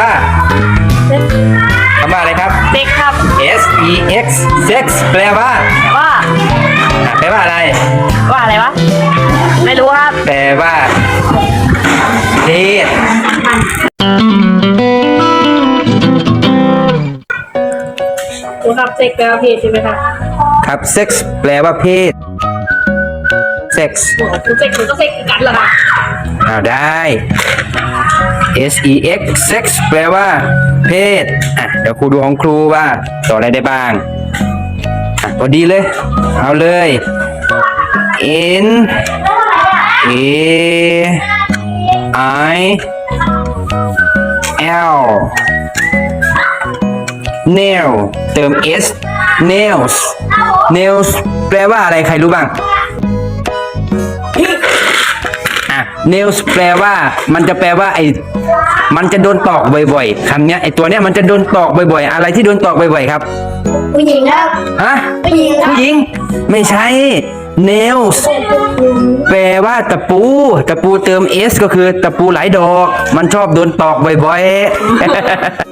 ม่าคำว่าอะไรครับ เซ็กครับ S E X sex แปลว่าว่าแปลว่าอะไร ว่าอะไรวะ ไม่รู้ครับ แปลว่าเพศคครับเซ็กแปลว่าเพศใช่ไหมครับครับ sex แปลว่าเพศ sex โอ้โหเซ็กคุณก็เซ็กเหกันเหรอครัอ้าวได้ S E X sex แปลว่า เพศอะเดี๋ยวครูดูของครูว่าต่ออะไรได้บ้างอะพอดีเลย เอาเลย in A I L nail เติม S nails nails แปลว่าอะไรใครรู้บ้าง เนลส์แปลว่ามันจะแปลว่าไอ้มันจะโดนตอกบ่อยๆคำเนี้ยไอ้ตัวเนี้ยมันจะโดนตอกบ่อยๆ อะไรที่โดนตอกบ่อยๆครับ ผู้หญิงครับฮะผู้หญิงผู้หญิง ไม่ใช่เนลส์แปลว่าตะปู ตะปูเติม s ก็คือตะปูหลายดอก มันชอบโดนตอกบ่อยๆ